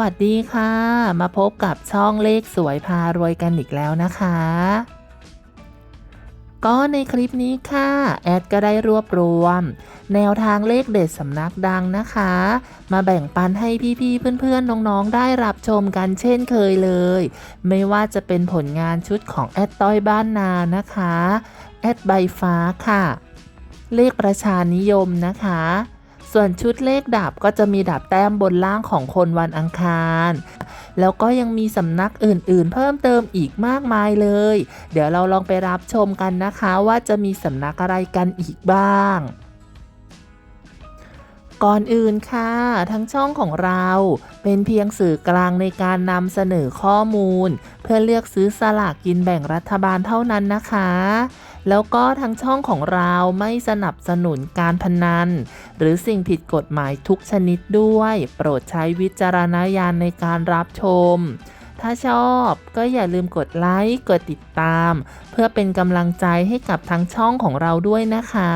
วัสดีค่ะ มาพบกับช่องเลขสวยพารวยกันอีกแล้วนะคะ ก็ในคลิปนี้ค่ะ แอดก็ได้รวบรวม แนวทางเลขเด็ดสำนักดังนะคะ มาแบ่งปันให้พี่ๆเพื่อนๆน้องๆได้รับชมกันเช่นเคยเลย ไม่ว่าจะเป็นผลงานชุดของแอดต้อยบ้านนานะคะ แอดใบฟ้าค่ะ เลขประชานิยมนะคะ ส่วนชุดเลขดาบก็จะมีดาบแต้มบนล่างของคนวันอังคาร แล้วก็ยังมีสำนักอื่นๆ เพิ่มเติมอีกมากมายเลย เดี๋ยวเราลองไปรับชมกันนะคะว่าจะมีสำนักอะไรกันอีกบ้างก่อนอื่นค่ะ ทั้งช่องของเราเป็นเพียงสื่อกลางในการนำเสนอข้อมูล เพื่อเลือกซื้อสลากกินแบ่งรัฐบาลเท่านั้นนะคะ แล้วก็ทั้งช่องของเราไม่สนับสนุนการพนัน หรือสิ่งผิดกฎหมายทุกชนิดด้วย โปรดใช้วิจารณญาณในการรับชม ถ้าชอบก็อย่าลืมกดไลค์ กดติดตาม เพื่อเป็นกำลังใจให้กับทั้งช่องของเราด้วยนะคะ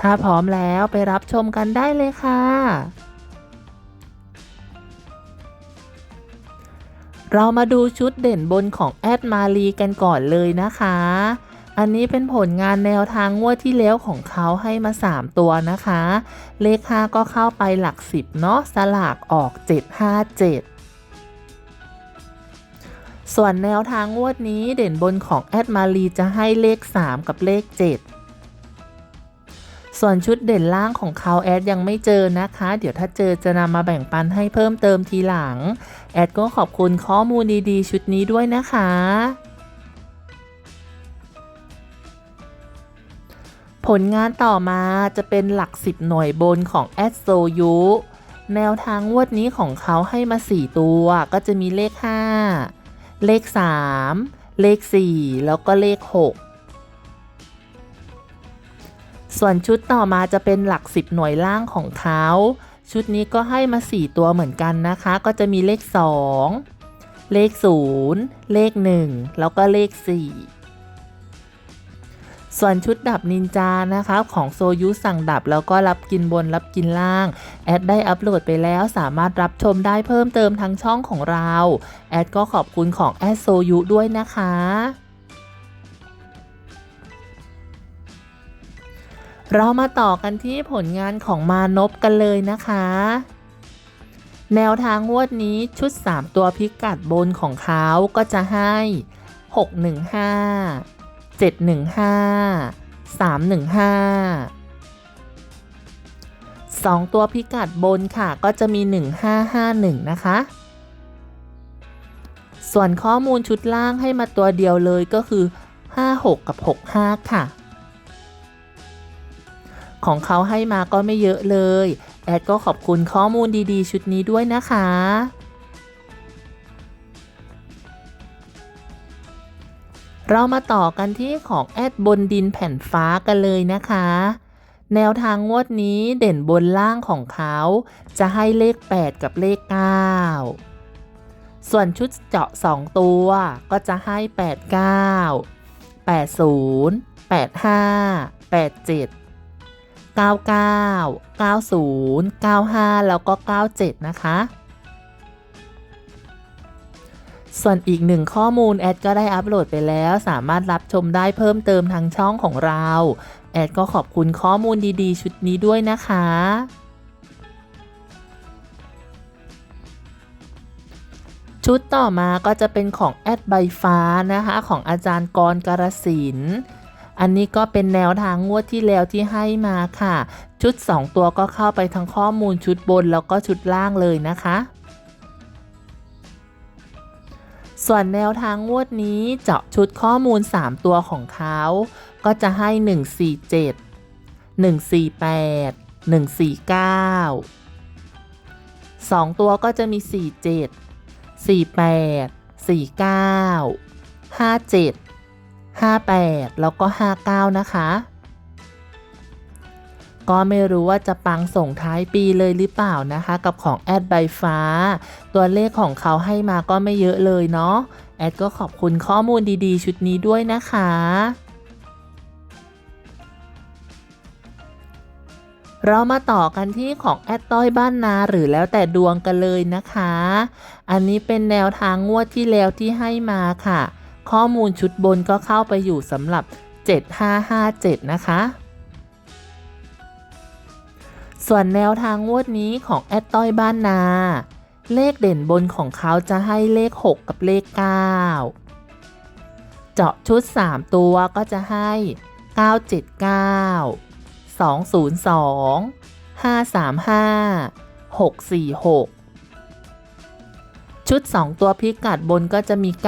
ถ้าพร้อมแล้วไปรับชมกันได้เลยค่ะเรามาดูชุดเด่นบนของแอดมาลีกันก่อนเลยนะคะ อันนี้เป็นผลงานแนวทางงวดที่แล้วของเขาให้มา 3 ตัวนะคะ เลข 5 ก็เข้าไปหลัก 10 เนาะสลากออก 757ส่วนแนวทางงวดนี้เด่นบนของแอดมาลีจะให้เลข 3 กับเลข 7 ส่วนชุดเด่นล่างของเขาแอดยังไม่เจอนะคะ เดี๋ยวถ้าเจอจะนำมาแบ่งปันให้เพิ่มเติมทีหลัง แอดก็ขอบคุณข้อมูลดีๆ ชุดนี้ด้วยนะคะ ผลงานต่อมาจะเป็นหลัก 10 หน่วยบนของแอดโซยุแนวทางงวดนี้ของเขาให้มา 4 ตัวก็จะมีเลข 5 เลข 3 เลข 4 แล้วก็เลข 6 ส่วนชุดต่อมาจะเป็นหลัก 10 หน่วยล่างของเขา ชุดนี้ก็ให้มา 4 ตัวเหมือนกันนะคะ ก็จะมีเลข 2 เลข 0 เลข 1 แล้วก็เลข 4 ส่วนชุดดับนินจานะคะของโซยุสั่งดับแล้วก็รับกินบนรับกินล่าง แอดได้อัปโหลดไปแล้วสามารถรับชมได้เพิ่มเติมทางช่องของเรา แอดก็ขอบคุณของแอดโซยุด้วยนะคะเรามาต่อกันที่ผลงานของมานพกันเลยนะคะ แนวทางงวดนี้ชุด 3 ตัวพิกัดบนของเขาก็จะให้ 615 715 315 2 ตัวพิกัดบนค่ะก็จะมี 1551 นะคะ ส่วนข้อมูลชุดล่างให้มาตัวเดียวเลยก็คือ 56 กับ 65 ค่ะ ของเขาให้มาก็ไม่เยอะเลย แอดก็ขอบคุณข้อมูลดีๆ ชุดนี้ด้วยนะคะ เรามาต่อกันที่ของแอดบนดินแผ่นฟ้ากันเลยนะคะ แนวทางงวดนี้เด่นบนล่างของเขา จะให้เลข 8 กับเลข 9 ส่วนชุดเจาะ 2 ตัวก็จะให้ 89 80 85 87 99 90 95 แล้วก็ 97 นะคะ ส่วนอีกหนึ่งข้อมูลแอดก็ได้อัปโหลดไปแล้ว สามารถรับชมได้เพิ่มเติมทางช่องของเรา แอดก็ขอบคุณข้อมูลดีๆ ชุดนี้ด้วยนะคะชุดต่อมาก็จะเป็นของแอดใบฟ้านะคะ ของอาจารย์กรการสินอันนี้ก็เป็นแนวทางงวดที่แล้วที่ให้มาค่ะ ชุด 2 ตัวก็เข้าไปทั้งข้อมูลชุดบนแล้วก็ชุดล่างเลยนะคะ ส่วนแนวทางงวดนี้เจาะชุดข้อมูล 3 ตัวของเขา ก็จะให้ 147 148 149 2 ตัวก็จะมี 47 48 49 57 58 แล้วก็ 59 นะคะ ก็ไม่รู้ว่าจะปังส่งท้ายปีเลยหรือเปล่านะคะ กับของแอดใบฟ้า ตัวเลขของเขาให้มาก็ไม่เยอะเลยเนาะแอดก็ขอบคุณข้อมูลดีๆ ชุดนี้ด้วยนะคะเรามาต่อกันที่ของแอดต้อยบ้านนาหรือแล้วแต่ดวงกันเลยนะคะ อันนี้เป็นแนวทางงวดที่แล้วที่ให้มาค่ะ ข้อมูลชุดบนก็เข้าไปอยู่สำหรับ 7557 นะคะ ส่วนแนวทางงวดนี้ของแอดต้อยบ้านนา เลขเด่นบนของเขาจะให้เลข 6 กับเลข 9 เจาะชุด 3 ตัวก็จะให้ 979 202 535 646 ชุด 2 ตัวพิกัดบนก็จะมี 97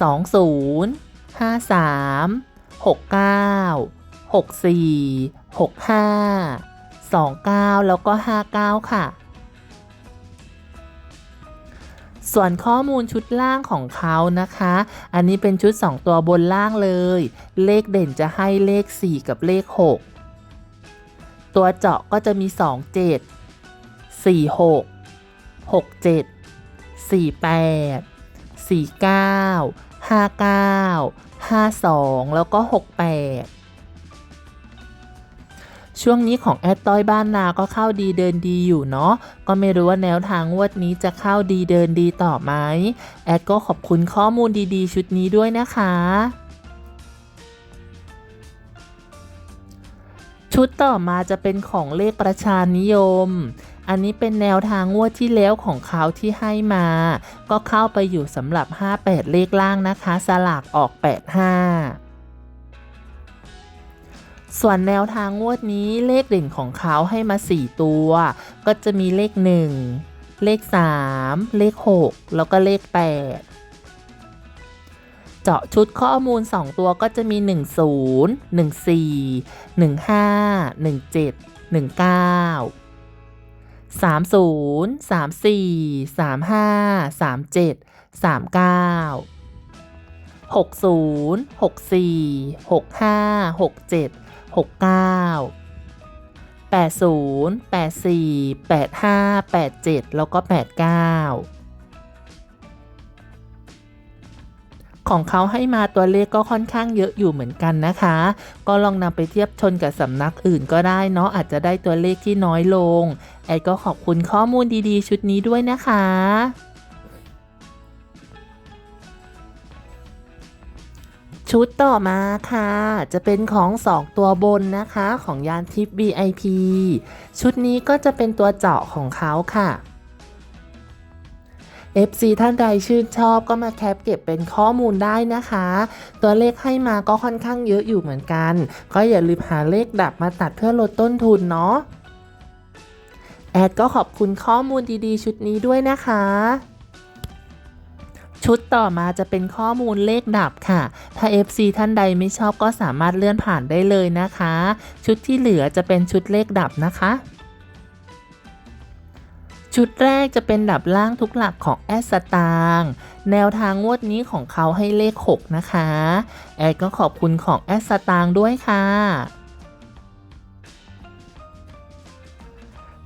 20 53 69 64 65 29 แล้วก็ 59 ค่ะ ส่วนข้อมูลชุดล่างของเขานะคะ อันนี้เป็นชุด 2 ตัวบนล่างเลย เลขเด่นจะให้เลข 4 กับเลข 6 ตัวเจาะก็จะมี 2 7 4 6 6 7 4 8 4 9 5 9 5 2 แล้วก็ 68 ช่วงนี้ของแอดต้อยบ้านนาก็เข้าดีเดินดีอยู่เนาะก็ไม่รู้ว่าแนวทางงวดนี้จะเข้าดีเดินดีต่อไหมแอดก็ขอบคุณข้อมูลดีๆ ชุดนี้ด้วยนะคะชุดต่อมาจะเป็นของเลขประชานิยม อันนี้เป็นแนวทางงวดที่แล้วของเขาที่ให้มา ก็เข้าไปอยู่สำหรับ 58 เลขล่างนะคะ สลากออก 85 ส่วนแนวทางงวดนี้เลขเด่นของเขาให้มา 4 ตัว ก็จะมีเลข 1 เลข 3 เลข 6 แล้วก็เลข 8 เจาะชุดข้อมูล 2 ตัวก็จะมี 10 14 15 17 19 30 34 35 37 39 60 64 65 67 69 80 84 85 87 แล้วก็ 89 ของเขาให้มาตัวเลขก็ค่อนข้างเยอะอยู่เหมือนกันนะคะ ก็ลองนำไปเทียบชนกับสำนักอื่นก็ได้เนาะอาจจะได้ตัวเลขที่น้อยลง แอดก็ขอบคุณข้อมูลดีๆ ชุดนี้ด้วยนะคะ ชุดต่อมาค่ะ จะเป็นของ 2 ตัวบนนะคะของยานทิป VIP ชุดนี้ก็จะเป็นตัวเจาะของเขาค่ะ FC ท่านใดชื่นชอบก็มาแคปเก็บเป็นข้อมูลได้นะคะ ตัวเลขให้มาก็ค่อนข้างเยอะอยู่เหมือนกัน ก็อย่าลืมหาเลขดับมาตัดเพื่อลดต้นทุนเนาะแอดก็ขอบคุณข้อมูลดีๆ ชุดนี้ด้วยนะคะ ชุดต่อมาจะเป็นข้อมูลเลขดับค่ะ ถ้า FC ท่านใดไม่ชอบก็สามารถเลื่อนผ่านได้เลยนะคะ ชุดที่เหลือจะเป็นชุดเลขดับนะคะ ชุดแรกจะเป็นดับล่างทุกหลักของแอสตางแนวทางงวดนี้ของเขาให้เลข 6 นะคะ แอดก็ขอบคุณของแอสตางด้วยค่ะ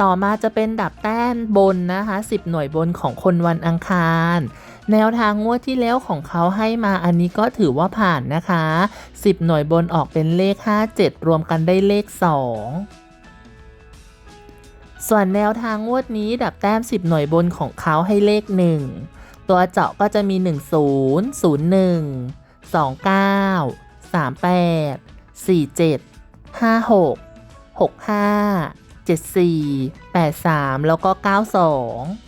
ต่อมาจะเป็นดับแต้นบนนะคะ 10 หน่วยบนของคนวันอังคาร แนวทางงวดที่แล้วของเขาให้มาอันนี้ก็ถือว่าผ่านนะคะ 10 หน่วยบนออกเป็นเลข 57 รวมกันได้เลข 2ส่วนแนวทางงวดนี้ดับแต้ม 10 หน่วยบนของเขาให้เลข 1 ตัวเจาะก็จะมี 10 01 29 38 47 56 65 74 83 แล้วก็ 92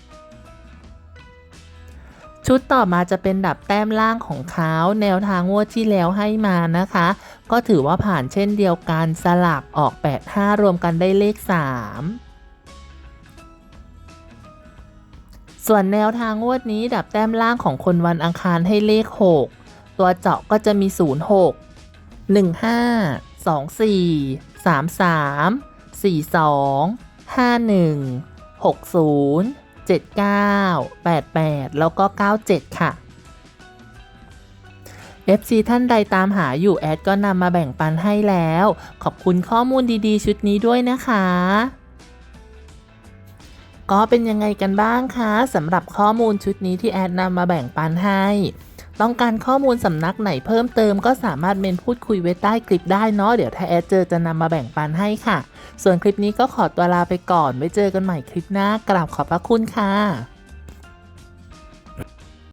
ชุดต่อมาจะเป็นดับแต้มล่างของเขาแนวทางงวดที่แล้วให้มานะคะ ก็ถือว่าผ่านเช่นเดียวกันสลากออก 85 รวมกันได้เลข 3ส่วนแนวทางงวดนี้ดับแต้มล่างของคนวันอังคารให้เลข 6 ตัวเจาะก็จะมี 06 15 24 33 42 51 60 79 88 แล้วก็ 97 ค่ะ FC ท่านใดตามหาอยู่แอดก็นำมาแบ่งปันให้แล้ว ขอบคุณข้อมูลดีๆ ชุดนี้ด้วยนะคะ ก็เป็นยังไงกันบ้างคะสำหรับข้อมูลชุดนี้ที่แอดนำมาแบ่งปันให้ ต้องการข้อมูลสำนักไหนเพิ่มเติมก็สามารถเมนพูดคุยไว้ใต้คลิปได้เนาะเดี๋ยวถ้าแอดเจอจะนำมาแบ่งปันให้ค่ะ ส่วนคลิปนี้ก็ขอตัวลาไปก่อนไว้เจอกันใหม่คลิปหน้ากราบขอบพระคุณค่ะ